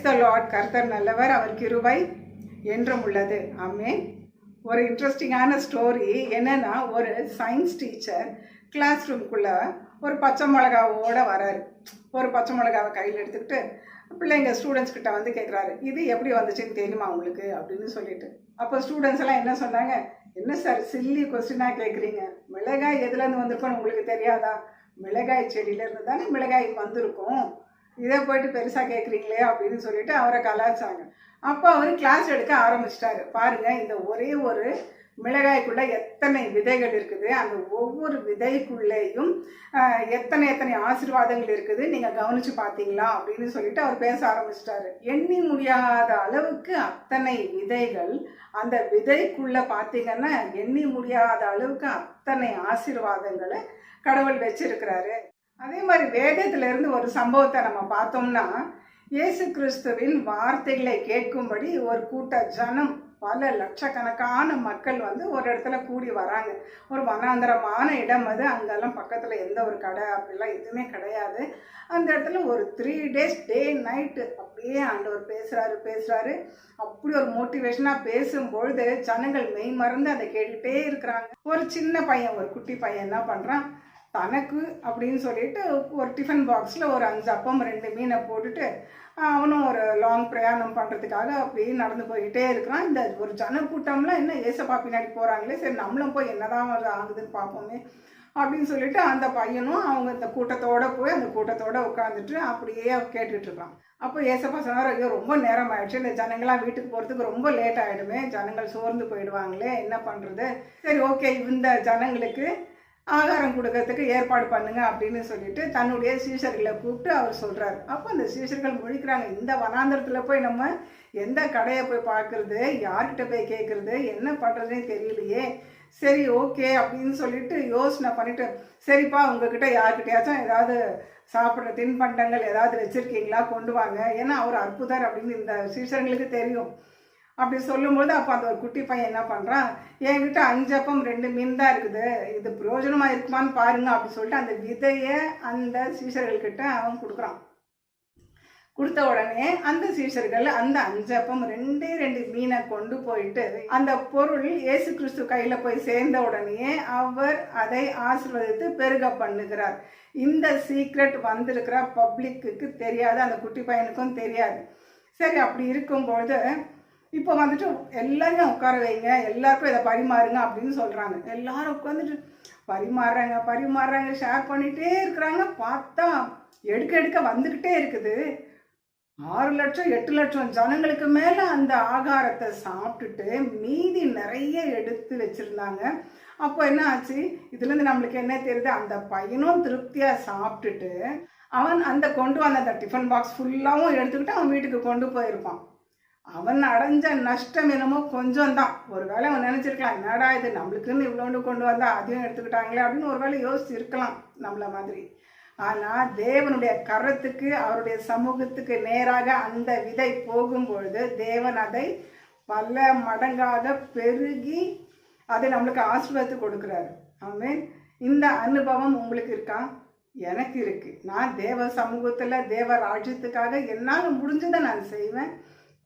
Praise the Lord கர்த்தர் நல்லவர் அவர் கிருபை என்றும் உள்ளது. ஆமே ஒரு இன்ட்ரெஸ்டிங்கான ஸ்டோரி என்னன்னா ஒரு சயின்ஸ் டீச்சர் கிளாஸ் ரூம்குள்ளே ஒரு பச்சை மிளகாவோட வராரு. ஒரு பச்சை மிளகாவை கையில் எடுத்துக்கிட்டு பிள்ளைங்க ஸ்டூடெண்ட்ஸ் கிட்ட வந்து கேட்குறாரு இது எப்படி வந்துச்சுன்னு தெரியுமா உங்களுக்கு? அப்படின்னு சொல்லிட்டு. அப்போ ஸ்டூடெண்ட்ஸ் எல்லாம் என்ன சொன்னாங்க என்ன சார் சில்லி கொஸ்டினாக கேட்குறீங்க மிளகாய் எதுலேருந்து வந்திருக்கோன்னு உங்களுக்கு தெரியாதா? மிளகாய் செடியிலேருந்து தானே மிளகாய் வந்திருக்கும். இதை போயிட்டு பெருசாக கேட்குறீங்களே அப்படின்னு சொல்லிட்டு அவரை கலாச்சாங்க அப்போ அவர் கிளாஸ் எடுக்க ஆரம்பிச்சிட்டாரு. பாருங்கள் இந்த ஒரே ஒரு மிளகாய்க்குள்ளே எத்தனை விதைகள் இருக்குது? அந்த ஒவ்வொரு விதைக்குள்ளேயும் எத்தனை எத்தனை ஆசீர்வாதங்கள் இருக்குது? நீங்கள் கவனிச்சு பார்த்தீங்களா? அப்படின்னு சொல்லிட்டு அவர் பேச ஆரம்பிச்சிட்டாரு. எண்ணி முடியாத அளவுக்கு அத்தனை விதைகள் அந்த விதைக்குள்ளே பார்த்தீங்கன்னா எண்ணி முடியாத அளவுக்கு அத்தனை ஆசீர்வாதங்களை கடவுள் வச்சிருக்கிறாரு. அதே மாதிரி வேதத்திலிருந்து ஒரு சம்பவத்தை நம்ம பார்த்தோம்னா இயேசு கிறிஸ்துவின் வார்த்தைகளை கேட்கும்படி ஒரு கூட்ட ஜனம் பல லட்சக்கணக்கான மக்கள் வந்து ஒரு இடத்துல கூடி வராங்க. ஒரு வனாந்தரமான இடம் அது. அங்கெல்லாம் பக்கத்தில் எந்த ஒரு கடை அப்படிலாம் எதுவுமே கிடையாது. அந்த இடத்துல ஒரு த்ரீ டேஸ் டே நைட்டு அப்படியே ஆண்டவர் பேசுகிறாரு பேசுகிறாரு அப்படி ஒரு மோட்டிவேஷனாக பேசும்பொழுது ஜனங்கள் மெய் மறந்து அதை கேட்டுகிட்டே இருக்கிறாங்க. ஒரு சின்ன பையன் ஒரு குட்டி பையன் என்ன பண்ணுறான் தனக்கு அப்படின்னு சொல்லிட்டு ஒரு டிஃபன் பாக்ஸில் ஒரு அஞ்சு அப்பம் ரெண்டு மீனை போட்டுட்டு அவனும் ஒரு லாங் பிரயாணம் பண்ணுறதுக்காக அப்படியே நடந்து போயிட்டே இருக்கிறான். இந்த ஒரு ஜனக்கூட்டம்லாம் என்ன ஏசப்பா பின்னாடி போகிறாங்களே சரி நம்மளும் போய் என்னதான் அது ஆகுதுன்னு பார்ப்போமே அப்படின்னு சொல்லிட்டு அந்த பையனும் அவங்க இந்த கூட்டத்தோடு போய் அந்த கூட்டத்தோடு உட்காந்துட்டு அப்படியே கேட்டுட்ருக்கான் அப்போ ஏசப்பா சொன்னார் ஐயோ ரொம்ப நேரம் ஆயிடுச்சு. இந்த ஜனங்களாம் வீட்டுக்கு போகிறதுக்கு ரொம்ப லேட் ஆகிடுமே ஜனங்கள் சோர்ந்து போயிடுவாங்களே. என்ன பண்ணுறது சரி ஓகே இந்த ஜனங்களுக்கு ஆகாரம் கொடுக்கறதுக்கு ஏற்பாடு பண்ணுங்க அப்படின்னு சொல்லிட்டு தன்னுடைய சீசர்களை கூப்பிட்டு அவர் சொல்றாரு. அப்போ அந்த சீசர்கள் முழிக்கிறாங்க. இந்த வனாந்திரத்தில் போய் நம்ம எந்த கடையை போய் பார்க்கறது? யார்கிட்ட போய் கேட்கறது என்ன பண்ணுறதுனே தெரியலையே. சரி ஓகே அப்படின்னு சொல்லிட்டு யோசனை பண்ணிட்டு சரிப்பா உங்ககிட்ட யார்கிட்டயாச்சும் ஏதாவது சாப்பிட்ற தின்பண்டங்கள் ஏதாவது வச்சுருக்கீங்களா? கொண்டு வாங்க. ஏன்னா அவர் அற்புதர் அப்படின்னு இந்த சீசர்களுக்கு தெரியும். அப்படி சொல்லும்போது அப்போ அந்த ஒரு குட்டி பையன் என்ன பண்ணுறான் என்கிட்ட அஞ்சு அப்பம் ரெண்டு மீன் தான் இருக்குது. இது பிரயோஜனமாக இருக்குமான்னு பாருங்க அப்படின்னு சொல்லிட்டு அந்த விதையை அந்த சீசர்கள்கிட்ட அவன் கொடுக்குறான். கொடுத்த உடனே அந்த சீசர்கள் அந்த அஞ்சு அப்பம் ரெண்டே ரெண்டு மீனை கொண்டு போயிட்டு அந்த பொருள் இயேசு கிறிஸ்து கையில் போய் சேர்ந்த உடனே அவர் அதை ஆசிர்வதித்து பெருக பண்ணுகிறார். இந்த சீக்ரெட் வந்திருக்கிற பப்ளிக்கு தெரியாது அந்த குட்டி பையனுக்கும் தெரியாது. சரி அப்படி இருக்கும்பொழுது இப்போ வந்துட்டு எல்லாரையும் உட்கார வைங்க எல்லாருக்கும் இதை பரிமாறுங்க அப்படின்னு சொல்கிறாங்க எல்லாரும் உட்காந்துட்டு பரிமாறுறாங்க பரிமாறுறாங்க ஷேர் பண்ணிகிட்டே இருக்கிறாங்க. பார்த்தா எடுக்க எடுக்க வந்துக்கிட்டே இருக்குது. ஆறு லட்சம் எட்டு லட்சம் ஜனங்களுக்கு மேலே அந்த ஆகாரத்தை சாப்பிட்டுட்டு மீதி நிறைய எடுத்து வச்சுருந்தாங்க. அப்போ என்ன ஆச்சு? இதுலேருந்து நம்மளுக்கு என்ன தெரியுது? அந்த பையனும் திருப்தியாக சாப்பிட்டுட்டு அவன் அந்த கொண்டு வந்த அந்த டிஃபன் பாக்ஸ் ஃபுல்லாகவும் எடுத்துக்கிட்டு அவன் வீட்டுக்கு கொண்டு போயிருப்பான். அவன் அடைஞ்ச நஷ்டம் என்னமோ கொஞ்சம் தான் ஒருவேளை அவன் நினச்சிருக்கலாம் என்னடா இது நம்மளுக்குன்னு இவ்வளோண்டு கொண்டு வந்தால் அதையும் எடுத்துக்கிட்டாங்களே அப்படின்னு ஒருவேளை யோசிச்சு இருக்கலாம் நம்மள மாதிரி. ஆனால் தேவனுடைய கரத்துக்கு அவருடைய சமூகத்துக்கு நேராக அந்த விதை போகும்பொழுது தேவன் அதை பல மடங்காக பெருகி அதை நம்மளுக்கு ஆசீர்வாதத்து கொடுக்குறாரு. ஆமென். இந்த அனுபவம் உங்களுக்கு இருக்கா? எனக்கு இருக்குது நான் தேவ சமூகத்தில் தேவ ராஜ்யத்துக்காக என்னால் முடிஞ்சதை நான் செய்வேன்.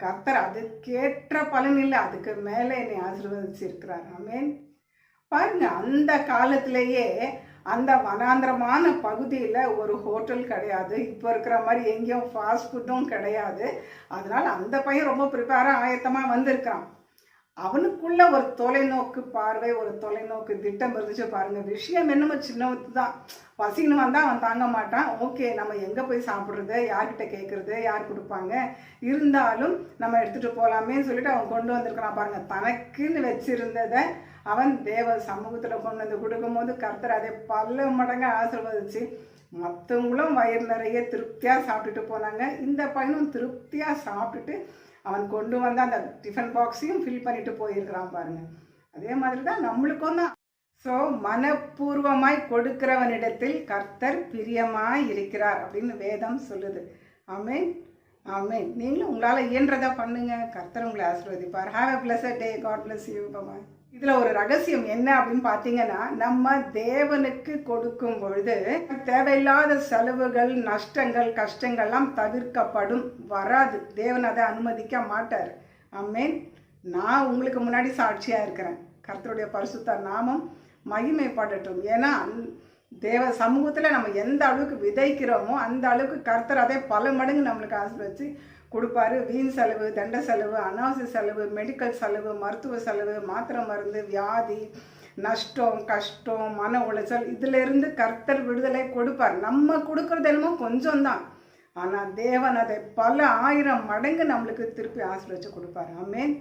கர்த்தர் அதுக்கேற்ற பலன் இல்லை அதுக்கு மேலே என்னை ஆசீர்வதிச்சிருக்கிறார். அமேன் பாருங்க அந்த காலத்திலேயே அந்த வனாந்திரமான பகுதியில் ஒரு ஹோட்டல் கிடையாது. இப்போ இருக்கிற மாதிரி எங்கேயும் ஃபாஸ்ட் ஃபுட்டும் கிடையாது. அதனால் அந்த பையன் ரொம்ப ப்ரிப்பேராக ஆயத்தமாக வந்திருக்கான் அவனுக்குள்ள ஒரு தொலைநோக்கு பார்வை ஒரு தொலைநோக்கு திட்டம் இருந்துச்சு பாருங்க. விஷயம் என்னமோ சின்னது தான் பசின்னு வந்தால் அவன் தாங்க மாட்டான். ஓகே நம்ம எங்கே போய் சாப்பிட்றது யார்கிட்ட கேட்குறது யார் கொடுப்பாங்க? இருந்தாலும் நம்ம எடுத்துகிட்டு போகலாமேன்னு சொல்லிட்டு அவன் கொண்டு வந்திருக்கிறான் பாருங்க. தனக்குன்னு வச்சிருந்ததை அவன் தேவ சமூகத்தில் கொண்டு வந்து கொடுக்கும்போது கர்த்தர் அதை பல மடங்கு ஆசிர்வதிச்சு மற்றவங்களும் வயிறு நிறைய திருப்தியாக சாப்பிட்டுட்டு போனாங்க. இந்த பையனும் திருப்தியாக சாப்பிட்டுட்டு அவன் கொண்டு வந்து அந்த டிஃபன் பாக்ஸையும் ஃபில் பண்ணிட்டு போயிருக்கிறான் பாருங்க. அதே மாதிரி தான் நம்மளுக்கும் தான். ஸோ மனப்பூர்வமாய் கொடுக்கிறவனிடத்தில் கர்த்தர் பிரியமாய் இருக்கிறார் அப்படின்னு வேதம் சொல்லுது. ஆமென் ஆமே நீங்களும் உங்களால் இயன்றதை பண்ணுங்க. கர்த்தர் உங்களை ஆசீர்வதிப்பார். Have a bless day God bless you பமா இதில் ஒரு ரகசியம் என்ன அப்படின்னு பார்த்தீங்கன்னா நம்ம தேவனுக்கு கொடுக்கும் பொழுது தேவையில்லாத செலவுகள் நஷ்டங்கள் கஷ்டங்கள்லாம் தவிர்க்கப்படும். வராது. தேவன் அதை அனுமதிக்க மாட்டார். ஆமென். நான் உங்களுக்கு முன்னாடி சாட்சியாக இருக்கிறேன். கர்த்தருடைய பரிசுத்த நாமம் மகிமைப்படட்டும். ஏன்னா தேவ சமூகத்தில் நம்ம எந்த அளவுக்கு விதைக்கிறோமோ அந்த அளவுக்கு கர்த்தர் அதே பல மடங்கு நம்மளுக்கு ஆசீர்வச்சு கொடுப்பாரு. வீண் செலவு தண்ட செலவு அனாவசிய செலவு மெடிக்கல் செலவு மருத்துவ செலவு மாத்திரை மருந்து வியாதி நஷ்டம் கஷ்டம் மன உளைச்சல் இதிலிருந்து கர்த்தர் விடுதலை கொடுப்பார். நம்ம கொடுக்கறது என்னமோ கொஞ்சம் தான் ஆனால் தேவன் அதை பல ஆயிரம் மடங்கு நம்மளுக்கு திருப்பி ஆசீர்வச்சு கொடுப்பாரு. ஆமென்.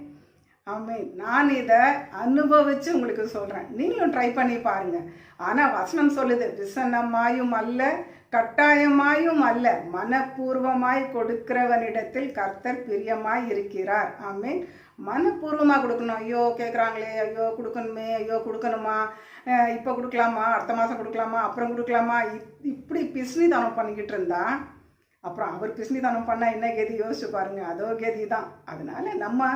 ஆமென். நான் இதை அனுபவிச்சு உங்களுக்கு சொல்கிறேன் நீங்களும் ட்ரை பண்ணி பாருங்க. ஆனால் வசனம் சொல்லுது விசனமாயும் அல்ல கட்டாயமாயும் அல்ல. மனப்பூர்வமாய் கொடுக்கிறவனிடத்தில் கர்த்தர் பிரியமாய் இருக்கிறார். ஆமீன். மனப்பூர்வமாக கொடுக்கணும். ஐயோ கேட்குறாங்களே ஐயோ கொடுக்கணுமே ஐயோ கொடுக்கணுமா? இப்போ கொடுக்கலாமா? அடுத்த மாதம் கொடுக்கலாமா? அப்புறம் கொடுக்கலாமா? இப்- இப்படி பிஸ்னிதனம் பண்ணிக்கிட்டு இருந்தா அப்புறம் அவர் பிஸ்னிதனம் பண்ணால் என்ன கதி? யோசிச்சு பாருங்க. அதோ கதி தான் அதனால நம்ம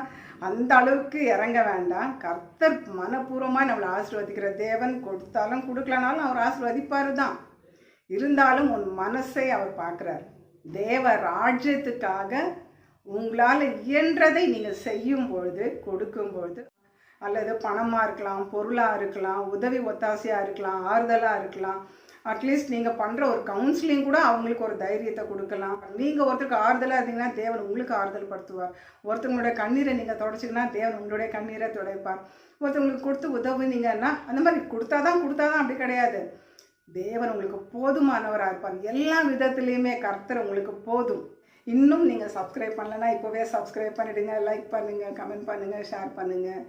அந்த அளவுக்கு இறங்க வேண்டாம். கர்த்தர் மனப்பூர்வமாக நம்மளை ஆசீர்வதிக்கிற தேவன் கொடுத்தாலும் கொடுக்கலனாலும் அவர் ஆசீர்வதிப்பாரு தான் இருந்தாலும் உன் மனசை அவர் பார்க்குறார். தேவ ராஜ்யத்துக்காக உங்களால் இயன்றதை நீங்கள் செய்யும் பொழுது கொடுக்கும் பொழுது அல்லது பணமாக இருக்கலாம் பொருளாக இருக்கலாம் உதவி ஒத்தாசையாக இருக்கலாம் ஆறுதலாக இருக்கலாம் அட்லீஸ்ட் நீங்கள் பண்ணுற ஒரு கவுன்சிலிங் கூட அவங்களுக்கு ஒரு தைரியத்தை கொடுக்கலாம். நீங்கள் ஒருத்தருக்கு ஆறுதலாக இருந்தீங்கன்னா தேவன் உங்களுக்கு ஆறுதல் படுத்துவார் ஒருத்தவங்களுடைய கண்ணீரை நீங்கள் தொடச்சிங்கன்னா தேவன் உங்களுடைய கண்ணீரை துடைப்பார். ஒருத்தவங்களுக்கு கொடுத்து உதவுனீங்கன்னா அந்த மாதிரி கொடுத்தா தான் கொடுத்தா தான் அப்படி கிடையாது. தேவன் உங்களுக்கு போதுமானவராக இருப்பார். எல்லா விதத்துலேயுமே கர்த்தர் உங்களுக்கு போதும். இன்னும் நீங்கள் சப்ஸ்கிரைப் பண்ணலன்னா இப்போவே சப்ஸ்கிரைப் பண்ணிவிடுங்க லைக் பண்ணுங்கள் கமெண்ட் பண்ணுங்கள் ஷேர் பண்ணுங்கள்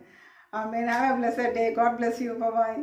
ஆமேன் have bless day God bless you bye